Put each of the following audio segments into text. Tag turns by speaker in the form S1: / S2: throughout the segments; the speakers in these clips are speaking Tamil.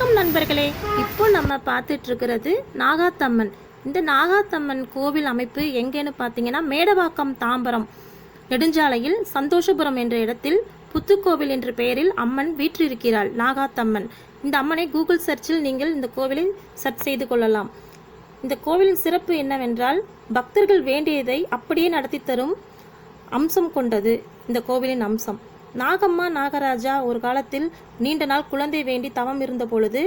S1: நண்பர்களே. இப்போ நம்ம பார்த்துட்டு இருக்கிறது நாகாத்தம்மன். இந்த நாகாத்தம்மன் கோவில் அமைப்பு எங்கேன்னு பார்த்தீங்கன்னா மேடவாக்கம் தாம்பரம். நெடுஞ்சாலையில் சந்தோஷபுரம் என்ற இடத்தில் புத்துக்கோவில் என்ற பெயரில் அம்மன் வீற்றிருக்கிறாள் நாகாத்தம்மன். இந்த அம்மனை கூகுள் சர்ச்சில் நீங்கள் இந்த கோவிலை சர்ச் செய்து கொள்ளலாம். இந்த கோவிலின் சிறப்பு என்னவென்றால் பக்தர்கள் வேண்டியதை அப்படியே நடத்தி தரும் அம்சம் கொண்டது இந்த கோவிலின் அம்சம். நாகம்மா நாகராஜா ஒரு காலத்தில் நீண்ட நாள் குழந்தை வேண்டி தவம் இருந்த பொழுது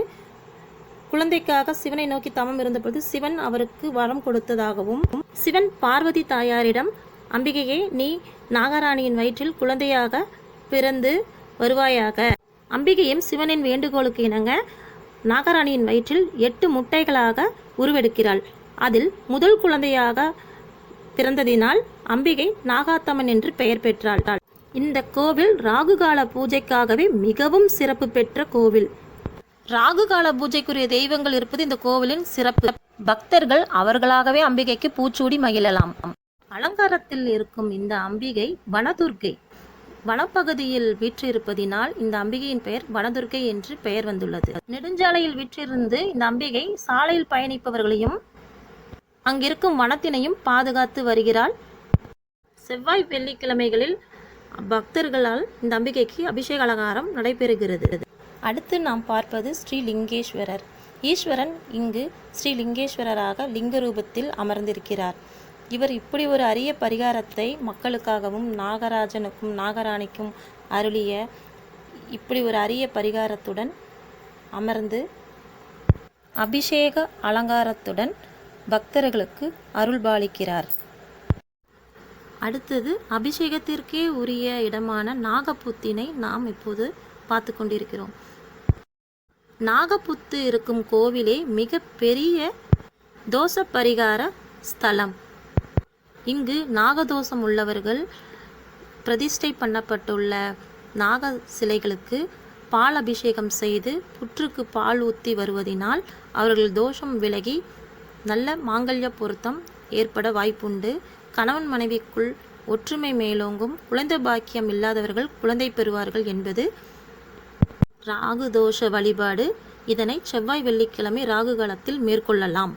S1: குழந்தைக்காக சிவனை நோக்கி தவம் இருந்தபொழுது சிவன் அவருக்கு வரம் கொடுத்ததாகவும் சிவன் பார்வதி தாயாரிடம் அம்பிகையே நீ நாகராணியின் வயிற்றில் குழந்தையாக பிறந்து வருவாயாக. அம்பிகையும் சிவனின் வேண்டுகோளுக்கு இணங்க நாகராணியின் வயிற்றில் எட்டு முட்டைகளாக உருவெடுக்கிறாள். அதில் முதல் குழந்தையாக பிறந்ததினால் அம்பிகை நாகாத்தம்மன் என்று பெயர் பெற்றாள். இந்த கோவில் ராகுகால பூஜைக்காகவே மிகவும் சிறப்பு பெற்ற கோவில். ராகுகால பூஜைக்குரிய தெய்வங்கள் இருப்பது இந்த கோவிலின் சிறப்பு. பக்தர்கள் அவர்களாகவே அம்பிகைக்கு பூச்சூடி மகிழலாம். அலங்காரத்தில் இருக்கும் இந்த அம்பிகை வனதுர்கை. வனப்பகுதியில் வீற்றிருப்பதினால் இந்த அம்பிகையின் பெயர் வனதுர்கை என்று பெயர் வந்துள்ளது. நெடுஞ்சாலையில் வீற்றிருந்து இந்த அம்பிகை சாலையில் பயணிப்பவர்களையும் அங்கிருக்கும் வனத்தினையும் பாதுகாத்து வருகிறாள். செவ்வாய் வெள்ளிக்கிழமைகளில் பக்தர்களால் இந்த அம்பிகைக்கு அபிஷேக அலங்காரம் நடைபெறுகிறது. அடுத்து நாம் பார்ப்பது ஸ்ரீ லிங்கேஸ்வரர் ஈஸ்வரன் இங்கு ஸ்ரீ லிங்கேஸ்வரராக லிங்க ரூபத்தில் அமர்ந்திருக்கிறார். இவர் இப்படி ஒரு அரிய பரிகாரத்தை மக்களுக்காகவும் நாகராஜனுக்கும் நாகராணிக்கும் அருளிய இப்படி ஒரு அரிய பரிகாரத்துடன் அமர்ந்து அபிஷேக அலங்காரத்துடன் பக்தர்களுக்கு அருள்பாலிக்கிறார். அடுத்தது அபிஷேகத்திற்கே உரிய இடமான நாகப்புத்தினை நாம் இப்போது பார்த்து கொண்டிருக்கிறோம் நாகப்புத்து இருக்கும் கோவிலே மிக பெரிய தோஷ பரிகார ஸ்தலம். இங்கு நாகதோஷம் உள்ளவர்கள் பிரதிஷ்டை பண்ணப்பட்டுள்ள நாக சிலைகளுக்கு பால் அபிஷேகம் செய்து புற்றுக்கு பால் ஊற்றி வருவதினால் அவர்கள் தோஷம் விலகி நல்ல மாங்கல்ய பொருத்தம் ஏற்பட வாய்ப்புண்டு. கணவன் மனைவிக்குள் ஒற்றுமை மேலோங்கும் குழந்தை பாக்கியம் இல்லாதவர்கள் குழந்தை பெறுவார்கள் என்பது ராகு தோஷ வழிபாடு. இதனை செவ்வாய் வெள்ளிக்கிழமை ராகு காலத்தில் மேற்கொள்ளலாம்.